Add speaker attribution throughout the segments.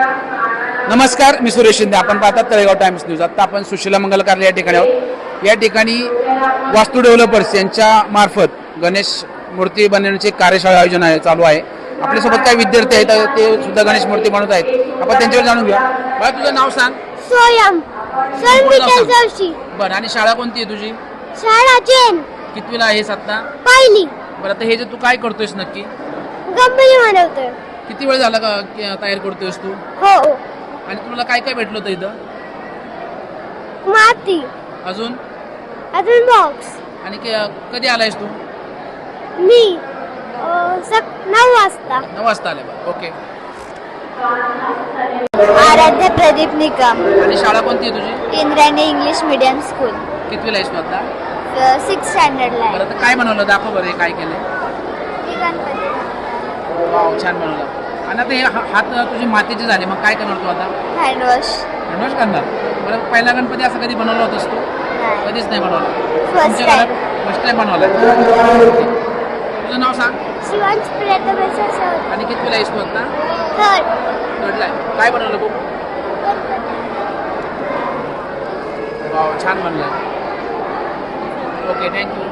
Speaker 1: नमस्कार मी सुरेश शिंदे. आपण पाहतात तळेगाव टाइम्स न्यूज. आता आपण सुशीला मंगल कार्यालय या ठिकाणी आहोत. या ठिकाणी वास्तू डेव्हलपर्स यांच्या मार्फत गणेश मूर्ती बनवण्याची कार्यशाळा आयोजन आहे चालू आहे. आपल्यासोबत काही विद्यार्थी आहेत ते सुद्धा गणेश मूर्ती बनवत आहेत. आपण त्यांच्यावर जाणून घेऊया. बरं तुझं नाव सांग.
Speaker 2: सोयम जोशी.
Speaker 1: बरं आणि शाळा कोणती आहे तुझी?
Speaker 2: शाळा जैन.
Speaker 1: कितवीला आहेस आता
Speaker 2: पहिली
Speaker 1: बरं आता हे जे तू काय करतोयस नक्की?
Speaker 2: गंभीर म्हणवतोय
Speaker 1: किती वेळ झाला का की तयार करतोयस तू?
Speaker 2: हो.
Speaker 1: आणि तुला काय काय भेटलं होतं इथं?
Speaker 2: माती.
Speaker 1: अजून?
Speaker 2: अजून बॉक्स
Speaker 1: आणि के- कधी आलायस तू?
Speaker 2: मी अं, सक नऊ वाजता.
Speaker 1: नऊ वाजता आले बरं. ओके.
Speaker 2: आराध्य प्रदीप निकम
Speaker 1: आणि शाळा कोणती आहे तुझी?
Speaker 2: इंद्रायणी इंग्लिश मीडियम स्कूल
Speaker 1: कितवीला आहेस तू आता?
Speaker 2: सिक्स स्टँडर्डला
Speaker 1: बरं आता काय बनवलं? दाखव बरं हे काय केलं
Speaker 2: आहे
Speaker 1: छान बनवलं. आणि आता हे हा- हात तुझी मातीचे झाले मग काय करणार तू आता?
Speaker 2: हँडवॉश
Speaker 1: गणवेश करणार? बरं पहिला गणपती असं कधी बनवलं होतंस तू? कधीच नाही बनवलं.
Speaker 2: फर्स्ट
Speaker 1: तुमच्या
Speaker 2: टाइम
Speaker 1: फर्स्ट टाइम बनवला. तुझं नाव सांग.
Speaker 2: शिवांश
Speaker 1: आणि कितवीला आहेस तू आता?
Speaker 2: थर्ड
Speaker 1: काय बनवलं बघू? वाव छान बनलं. ओके थँक्यू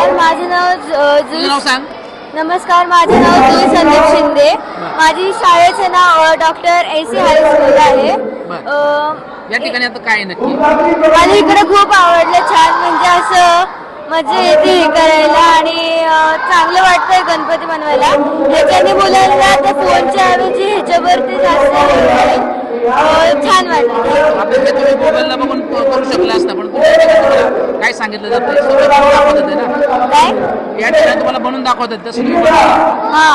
Speaker 2: नमस्कार माझं नाव ज-
Speaker 1: नाव सांग.
Speaker 2: नमस्कार माझं नाव जुई संदीप शिंदे. माझी शाळेचं नाव doctor A C high school आहे. अ,
Speaker 1: या ठिकाणी आता काय नक्की?
Speaker 2: मला इकडे खूप आवडलं छान म्हणजे असं मजा येते हे करायला आणि चांगलं वाटतंय गणपती बनवायला. ह्याच्याने मुलांना त्या फोनच्या ऐवजी ह्याच्यावरती जास्त छान वाटलं.
Speaker 1: तुम्ही मोबाईलला बघून करू शकला असता पण काय सांगितलं जातं? सगळं बनवून दाखवतात आहे ना?
Speaker 2: काय?
Speaker 1: या ठिकाणी तुम्हाला बनवून दाखवतात तसं तुम्ही.
Speaker 2: हा.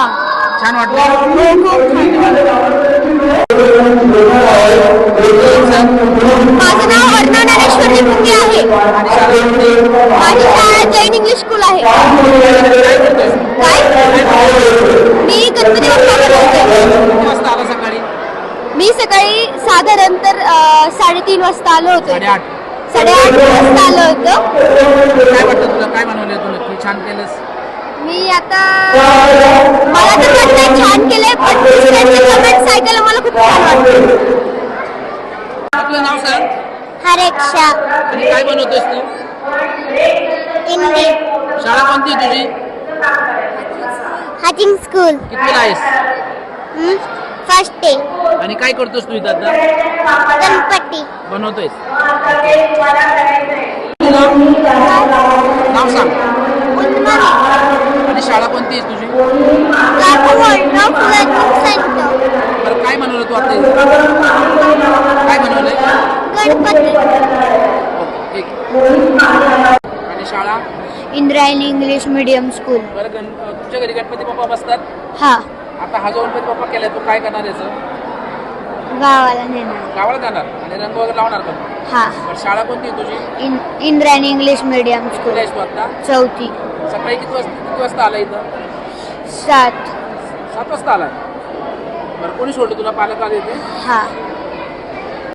Speaker 1: छान वाटलं.
Speaker 2: माझं नाव अर्णव ज्ञानेश्वर निपुंगे आहे
Speaker 1: आणि शाळा कुठे?
Speaker 2: माझी शाळा जैन इंग्लिश स्कूल आहे
Speaker 1: काय करतोय?
Speaker 2: काय मी गणपती बाप्पा बनवते
Speaker 1: किती वाजता आला सकाळी
Speaker 2: मी सकाळी साधारण तर साडेतीन वाजता आलो होतो
Speaker 1: साडेआठ.
Speaker 2: साडेआठ वाजता आलो होतो.
Speaker 1: काय वाटतं तुला? काय बनवलं तू नक्की छान केलंस.
Speaker 2: मी आता मला तर वाटतं छान केलंय पण दुसऱ्यांचे कमेंट्स ऐकायला मला खूप छान वाटतं
Speaker 1: तुझं नाव सांग.
Speaker 2: हरेक्षा.
Speaker 1: आणि काय बनवतोस तू? शाळा कोणती आहे तुझी?
Speaker 2: Hutchings school.
Speaker 1: कितवीला आहेस?
Speaker 2: फर्स्ट डे
Speaker 1: आणि काय करतोस तू इथं आता?
Speaker 2: गणपती.
Speaker 1: बनवतोयस. नाव सांग. आणि शाळा कोणती आहे तुझी? बरं काय बनवलं तू आता इथं? काय बनवलंय?
Speaker 2: गणपती.
Speaker 1: ओके ठीक आणि शाळा?
Speaker 2: Indrayani English medium school.
Speaker 1: बरं गण तुमच्या घरी गणपती बाप्पा बसतात?
Speaker 2: हा.
Speaker 1: आता हा जो गणपती बाप्पा केलाय तू काय करणार याचं?
Speaker 2: गावाला नेणार.
Speaker 1: गावाला जाणार? आणि रंग वगैरे लावणार का?
Speaker 2: हा.
Speaker 1: बरं शाळा कोणती आहे तुझी?
Speaker 2: इन इंद्रायणी इंग्लिश मीडियम
Speaker 1: कुठे
Speaker 2: स्कूल
Speaker 1: आहेस तू आता?
Speaker 2: चौथी.
Speaker 1: सकाळी किती वाजता किती वाजता आला इथं?
Speaker 2: सात.
Speaker 1: सात वाजता आला बरं कोणी सोडलं? तुला पालक आले इथे
Speaker 2: हा.